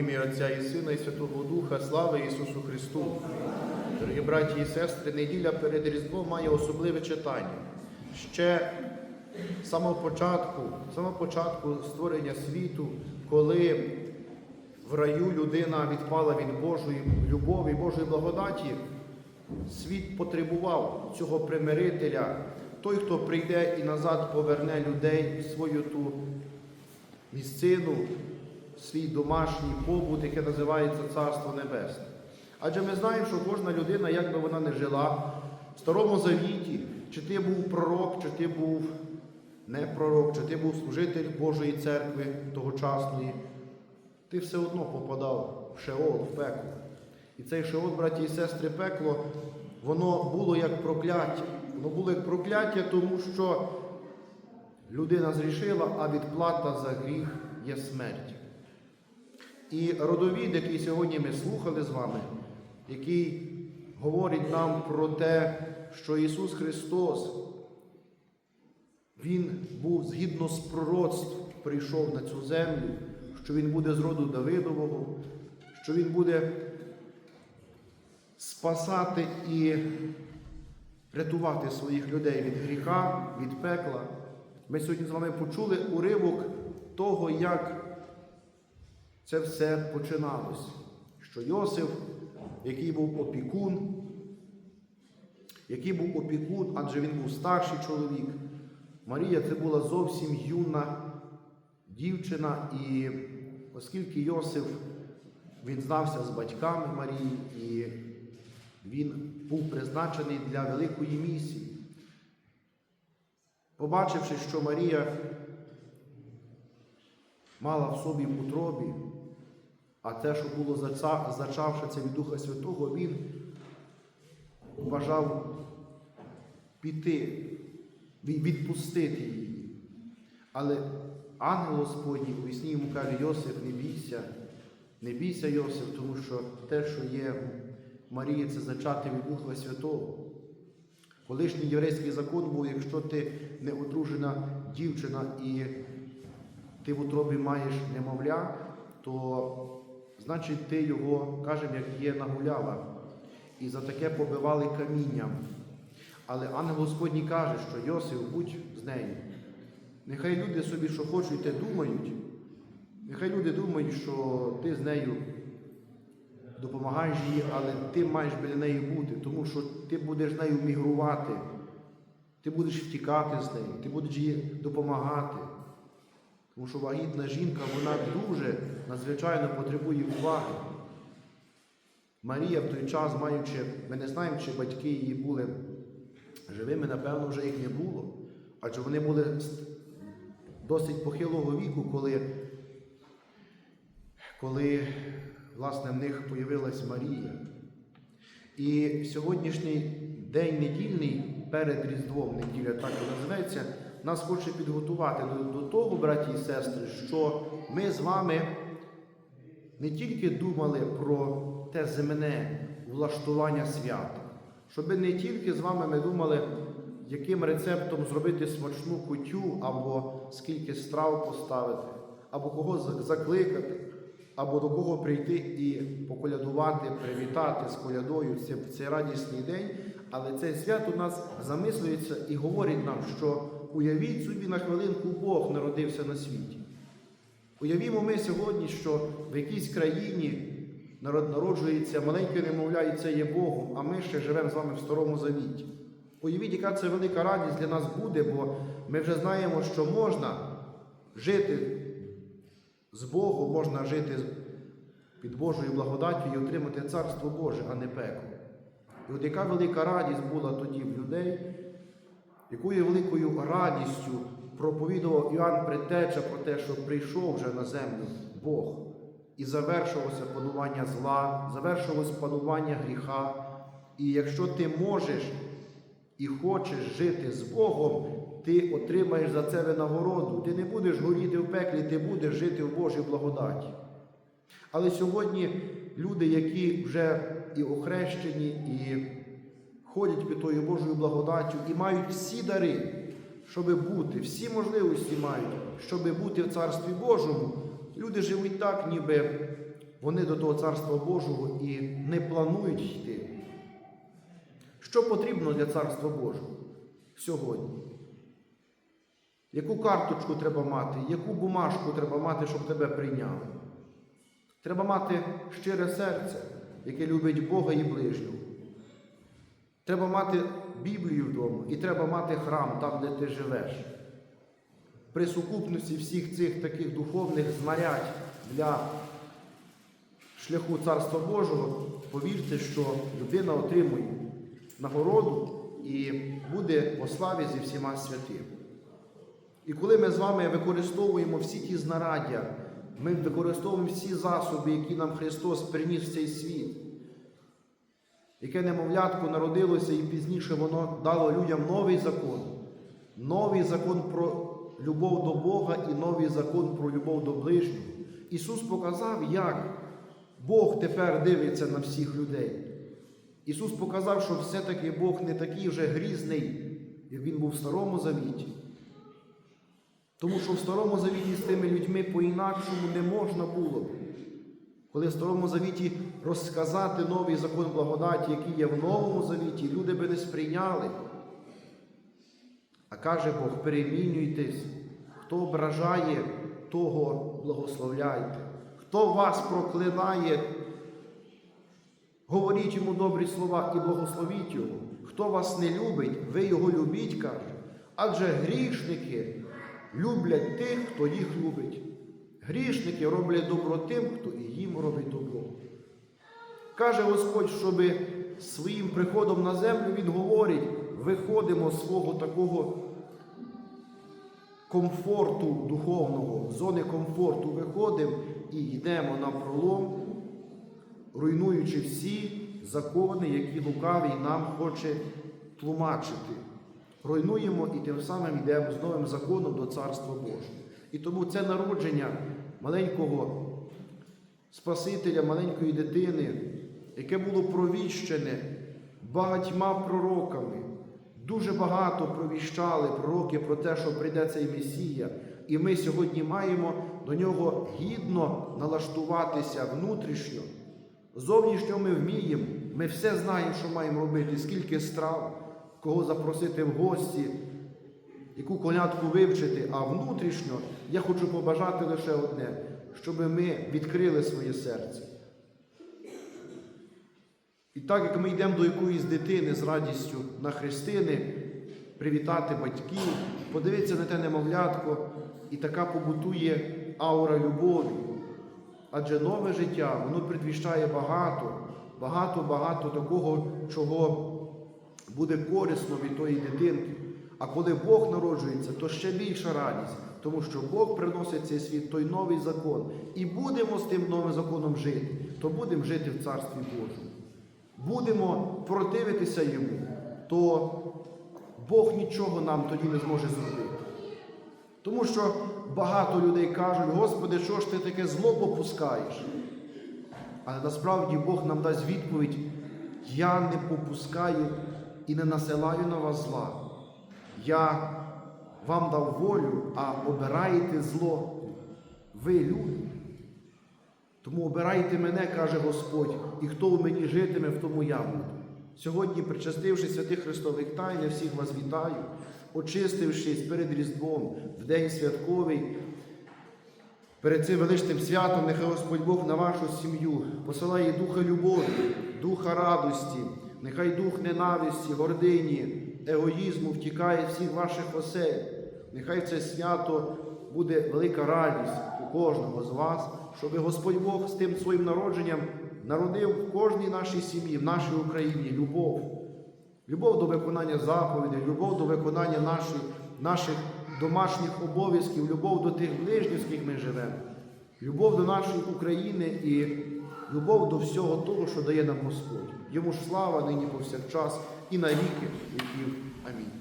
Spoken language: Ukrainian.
ім'я Отця і Сина, і Святого Духа, слава Ісусу Христу. Дорогі браті і сестри, неділя перед Різдвом має особливе читання. Ще з самого початку, самого початку створення світу, коли в раю людина відпала від Божої любові, Божої благодаті, світ потребував цього примирителя, той, хто прийде і назад поверне людей в свою ту місцину, свій домашній побут, яке називається Царство Небесне. Адже ми знаємо, що кожна людина, як би вона не жила, в Старому Завіті, чи ти був пророк, чи ти був не пророк, чи ти був служитель Божої церкви тогочасної, ти все одно попадав в Шеол, в пекло. І цей Шеол, браті і сестри, пекло, воно було як прокляття. Воно було як прокляття, тому що людина зрішила, а відплата за гріх є смерть. І родовід, який сьогодні ми слухали з вами, який говорить нам про те, що Ісус Христос, Він був згідно з пророцтв, прийшов на цю землю, що Він буде з роду Давидового, що Він буде спасати і рятувати своїх людей від гріха, від пекла. Ми сьогодні з вами почули уривок того, як це все починалось. Що Йосиф, який був опікун, який був опікун, адже він був старший чоловік. Марія це була зовсім юна дівчина, і оскільки Йосиф він знався з батьками Марії, і він був призначений для великої місії. Побачивши, що Марія мала в собі в утробі, а те, що було це від Духа Святого, він бажав піти, відпустити її. Але ангел Господній у вісні йому каже, Йосип, не бійся, не бійся, Йосип, тому що те, що є в Марії, це зачати від Духа Святого. Колишній єврейський закон був, якщо ти не одружена дівчина і ти в утробі маєш немовля, то значить ти його, кажемо, як є нагуляла. І за таке побивали камінням. Але ангел Господній каже, що Йосиф, будь з нею. Нехай люди собі, що хочуть, те думають. Нехай люди думають, що ти з нею допомагаєш їй, але ти маєш біля неї бути, тому що ти будеш з нею мігрувати, ти будеш втікати з нею, ти будеш їй допомагати. Тому що вагітна жінка, вона дуже надзвичайно потребує уваги. Марія в той час, маючи, ми не знаємо, чи батьки її були живими, напевно, вже їх не було. Адже вони були досить похилого віку, коли, коли власне, в них появилась Марія. І сьогоднішній день недільний перед Різдвом, неділя так і називається, нас хоче підготувати до, того, браті і сестри, що ми з вами не тільки думали про те земне влаштування свята, щоб не тільки з вами ми думали, яким рецептом зробити смачну кутю, або скільки страв поставити, або кого закликати, або до кого прийти і поколядувати, привітати з колядою в цей радісний день. Але цей свят у нас замислюється і говорить нам, що уявіть собі на хвилинку Бог народився на світі. Уявімо ми сьогодні, що в якійсь країні народ народжується маленьке немовля, і це є Богом, а ми ще живемо з вами в Старому Завіті. Уявіть, яка це велика радість для нас буде, бо ми вже знаємо, що можна жити з Богом, можна жити під Божою благодаттю і отримати Царство Боже, а не пекло. І от яка велика радість була тоді в людей, якою великою радістю проповідував Іоанн Предтеча про те, що прийшов вже на землю Бог, і завершилося панування зла, завершилось панування гріха. І якщо ти можеш і хочеш жити з Богом, ти отримаєш за це винагороду. Ти не будеш горіти в пеклі, ти будеш жити в Божій благодаті. Але сьогодні люди, які вже і охрещені, і ходять під тою Божою благодаттю, і мають всі дари, щоб бути, всі можливості мають, щоб бути в Царстві Божому, люди живуть так, ніби вони до того Царства Божого і не планують йти. Що потрібно для Царства Божого сьогодні? Яку карточку треба мати, яку бумажку треба мати, щоб тебе прийняли? Треба мати щире серце, яке любить Бога і ближнього. Треба мати Біблію вдома і треба мати храм там, де ти живеш. При сукупності всіх цих таких духовних знарядь для шляху Царства Божого, повірте, що людина отримує нагороду і буде по славі зі всіма святими. І коли ми з вами використовуємо всі ті знараддя, ми використовуємо всі засоби, які нам Христос приніс в цей світ, яке немовлятко народилося і пізніше воно дало людям новий закон, новий закон про любов до Бога і новий закон про любов до ближнього. Ісус показав, як Бог тепер дивиться на всіх людей. Ісус показав, що все-таки Бог не такий вже грізний, як Він був в Старому Завіті. Тому що в Старому Завіті з тими людьми по-інакшому не можна було. Коли в Старому Завіті розказати новий закон благодаті, який є в Новому Завіті, люди би не сприйняли. А каже Бог, перемінюйтесь, хто ображає, того благословляйте. Хто вас проклинає, говоріть йому добрі слова і благословіть його. Хто вас не любить, ви його любіть, каже. Адже грішники люблять тих, хто їх любить. Грішники роблять добро тим, хто і їм робить добро. Каже Господь, щоб своїм приходом на землю Він говорить, виходимо з свого такого комфорту духовного, зони комфорту виходимо і йдемо на пролом, руйнуючи всі закони, які лукавий нам хоче тлумачити. Руйнуємо і тим самим йдемо з новим законом до Царства Божого. І тому це народження маленького Спасителя, маленької дитини, яке було провіщене багатьма пророками. Дуже багато провіщали пророки про те, що прийде цей Месія. І ми сьогодні маємо до нього гідно налаштуватися внутрішньо. Зовнішньо ми вміємо, ми все знаємо, що маємо робити, скільки страв, кого запросити в гості, яку колядку вивчити, а внутрішньо я хочу побажати лише одне, щоб ми відкрили своє серце. І так як ми йдемо до якоїсь дитини з радістю на хрестини, привітати батьків, подивитися на те немовлятко, і така побутує аура любові. Адже нове життя, воно предвіщає багато, багато-багато такого, чого буде корисно від тої дитинки. А коли Бог народжується, то ще більша радість, тому що Бог приносить цей світ той новий закон. І будемо з тим новим законом жити, то будемо жити в Царстві Божому. Будемо противитися йому, то Бог нічого нам тоді не зможе зробити. Тому що багато людей кажуть, Господи, що ж ти таке зло попускаєш? Але насправді Бог нам дасть відповідь: я не попускаю і не насилаю на вас зла. Я вам дав волю, а обираєте зло. Ви люди. Тому обирайте мене, каже Господь, і хто в мені житиме, в тому я буду. Сьогодні, причастивши святих Христових тайн, я всіх вас вітаю, очистившись перед Різдвом в день святковий, перед цим величним святом, нехай Господь Бог на вашу сім'ю посилає духа любові, духа радості, нехай дух ненависті, гордині, егоїзму втікає всіх ваших осель. Нехай це свято буде велика радість у кожного з вас, щоб Господь Бог з тим своїм народженням народив в кожній нашій сім'ї, в нашій Україні любов. Любов до виконання заповідей, любов до виконання наших, наших домашніх обов'язків, любов до тих ближніх, з яких ми живемо, любов до нашої України і любов до всього того, що дає нам Господь. Йому ж слава нині повсякчас і на віки віків. Амінь.